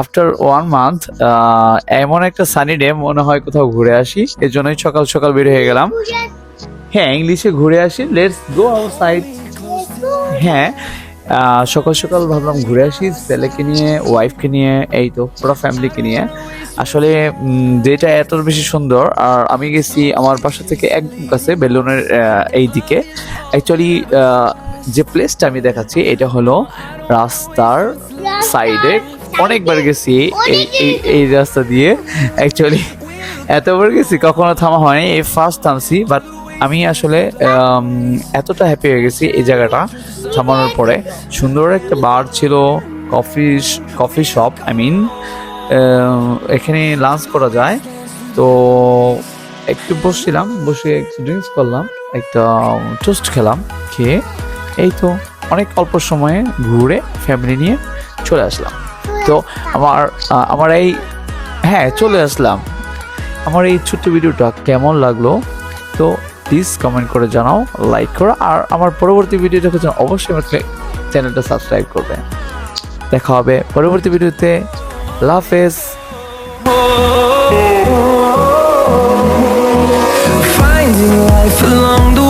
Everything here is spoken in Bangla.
আফটার ওয়ান মান্থ এমন একটা সানি ডে মনে হয় কোথাও ঘুরে আসি। এর জন্যই সকাল সকাল বের হয়ে গেলাম। হ্যাঁ ইংলিশে ঘুরে আসি। লেটস গো আউট সাইড হ্যাঁ সকাল সকাল ভাবলাম ঘুরে আসি। ছেলেকে নিয়ে ওয়াইফকে নিয়ে এই তো পুরো ফ্যামিলিকে নিয়ে। আসলে যেটা এত বেশি সুন্দর। আর আমি গেছি আমার বাসা থেকে একদম কাছে বেলুনের এই দিকে। অ্যাকচুয়ালি যে প্লেসটা আমি দেখাচ্ছি এটা হলো রাস্তার সাইডে অনেকবার গেছি এই এই- রাস্তা দিয়ে অ্যাকচুয়ালি এতবার গেছি, কখনো থামা হয়নি, এই ফার্স্ট থামছি বাট আমি আসলে এতটা হ্যাপি হয়ে গেছি এই জায়গাটা থামানোর পরে। সুন্দর একটা বার ছিল coffee coffee shop I mean এখানে লাঞ্চ করা যায়। তো একটু বসছিলাম, বসে একটু ড্রিঙ্কস করলাম, একটা টোস্ট খেলাম, খেয়ে এই তো অনেক অল্প সময়ে ঘুরে ফ্যামিলি নিয়ে চলে আসলাম। তো আমার আমার এই হ্যাঁ চলে আসলাম। আমার এই ছোট্ট ভিডিওটা কেমন লাগল, তো প্লিজ কমেন্ট করে জানাও লাইক করো, আর আমার পরবর্তী ভিডিও দেখার জন্য অবশ্যই আমার চ্যানেলটা সাবস্ক্রাইব করবে। দেখা হবে পরবর্তী ভিডিওতে লাফেজ Finding life along the